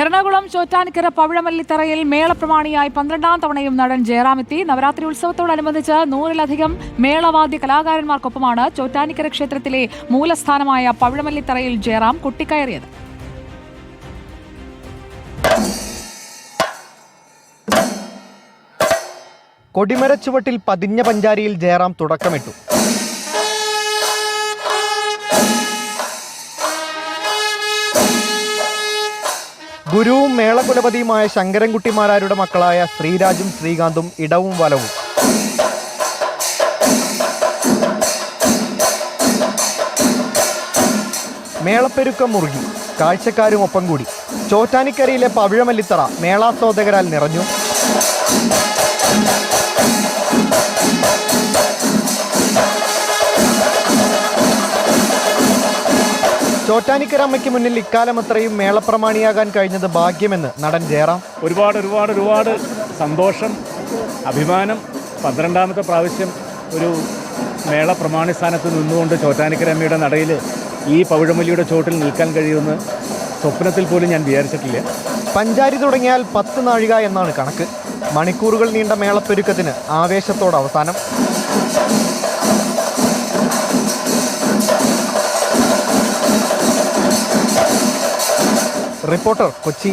എറണാകുളം ചോറ്റാനിക്കര പവിഴമല്ലിത്തറയിൽ മേളപ്രമാണിയായി പന്ത്രണ്ടാം തവണയും നടൻ ജയറാം എത്തി. നവരാത്രി ഉത്സവത്തോടനുബന്ധിച്ച് നൂറിലധികം മേളവാദ്യ കലാകാരന്മാർക്കൊപ്പമാണ് ചോറ്റാനിക്കര ക്ഷേത്രത്തിലെ മൂലസ്ഥാനമായ പവിഴമല്ലിത്തറയിൽ ജയറാം കുട്ടിക്കയറിയത്. കൊടിമരച്ചുവട്ടിൽ പതിഞ്ഞ പഞ്ചാരിയിൽ ജയറാം തുടക്കമിട്ടു. ഗുരുവും മേളകുലപതിയുമായ ശങ്കരൻകുട്ടിമാരാരുടെ മക്കളായ ശ്രീരാജും ശ്രീകാന്തും ഇടവും വലവും. മേളപ്പെരുക്കം മുറുകി. കാഴ്ചക്കാരും ഒപ്പം കൂടി. ചോറ്റാനിക്കരയിലെ പവിഴമല്ലിത്തറ മേളാസ്വാദകരാൽ നിറഞ്ഞു. ചോറ്റാനിക്കര അമ്മയ്ക്ക് മുന്നിൽ ഇക്കാലം അത്രയും മേളപ്രമാണിയാകാൻ കഴിഞ്ഞത് ഭാഗ്യമെന്ന് നടൻ ജയറാം. ഒരുപാട് ഒരുപാട് ഒരുപാട് സന്തോഷം അഭിമാനം. പന്ത്രണ്ടാമത്തെ പ്രാവശ്യം ഒരു മേള പ്രമാണി സ്ഥാനത്ത് നിന്നുകൊണ്ട് ചോറ്റാനിക്കരമ്മയുടെ നടയിൽ ഈ പവിഴമല്ലിയുടെ ചോട്ടിൽ നിൽക്കാൻ കഴിയുമെന്ന് സ്വപ്നത്തിൽ പോലും ഞാൻ വിചാരിച്ചിട്ടില്ല. പഞ്ചാരി തുടങ്ങിയാൽ പത്ത് നാഴിക എന്നാണ് കണക്ക്. മണിക്കൂറുകൾ നീണ്ട മേളപ്പെരുക്കത്തിന് ആവേശത്തോടെ അവസാനം. റിപ്പോർട്ടർ കൊച്ചി